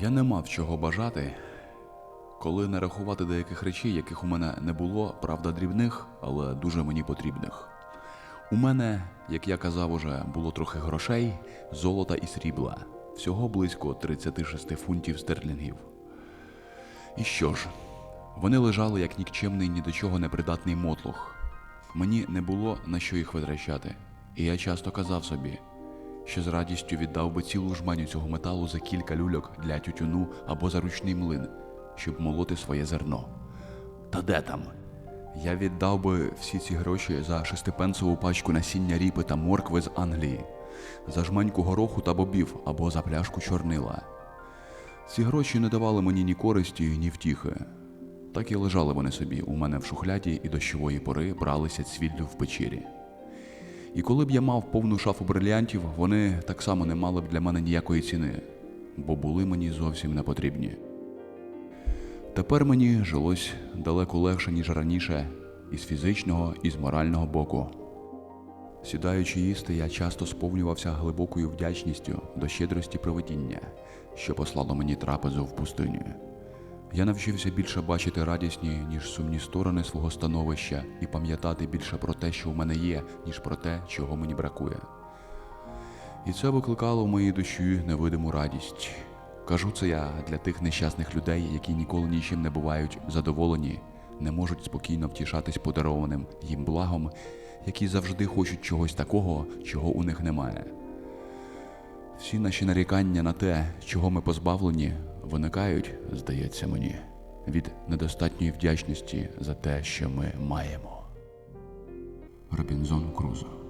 Я не мав чого бажати, коли не рахувати деяких речей, яких у мене не було, правда, дрібних, але дуже мені потрібних. У мене, як я казав уже, було трохи грошей, золота і срібла, всього близько 36 фунтів стерлінгів. І що ж, вони лежали як нікчемний ні до чого непридатний мотлох. Мені не було на що їх витрачати, і я часто казав собі, що з радістю віддав би цілу жменю цього металу за кілька люльок для тютюну або за ручний млин, щоб молоти своє зерно. Та де там? Я віддав би всі ці гроші за шестипенсову пачку насіння ріпи та моркви з Англії, за жменьку гороху та бобів або за пляшку чорнила. Ці гроші не давали мені ні користі, ні втіхи. Так і лежали вони собі у мене в шухляді і дощової пори бралися цвіллю в печері. І коли б я мав повну шафу брилянтів, вони так само не мали б для мене ніякої ціни, бо були мені зовсім не потрібні. Тепер мені жилось далеко легше, ніж раніше, і з фізичного, і з морального боку. Сідаючи їсти, я часто сповнювався глибокою вдячністю до щедрості провидіння, що послало мені трапезу в пустиню. Я навчився більше бачити радісні, ніж сумні сторони свого становища і пам'ятати більше про те, що в мене є, ніж про те, чого мені бракує. І це викликало в моїй душі невидиму радість. Кажу це я для тих нещасних людей, які ніколи нічим не бувають задоволені, не можуть спокійно втішатись подарованим їм благом, які завжди хочуть чогось такого, чого у них немає. Всі наші нарікання на те, чого ми позбавлені, виникають, здається мені, від недостатньої вдячності за те, що ми маємо. Робінзон Крузо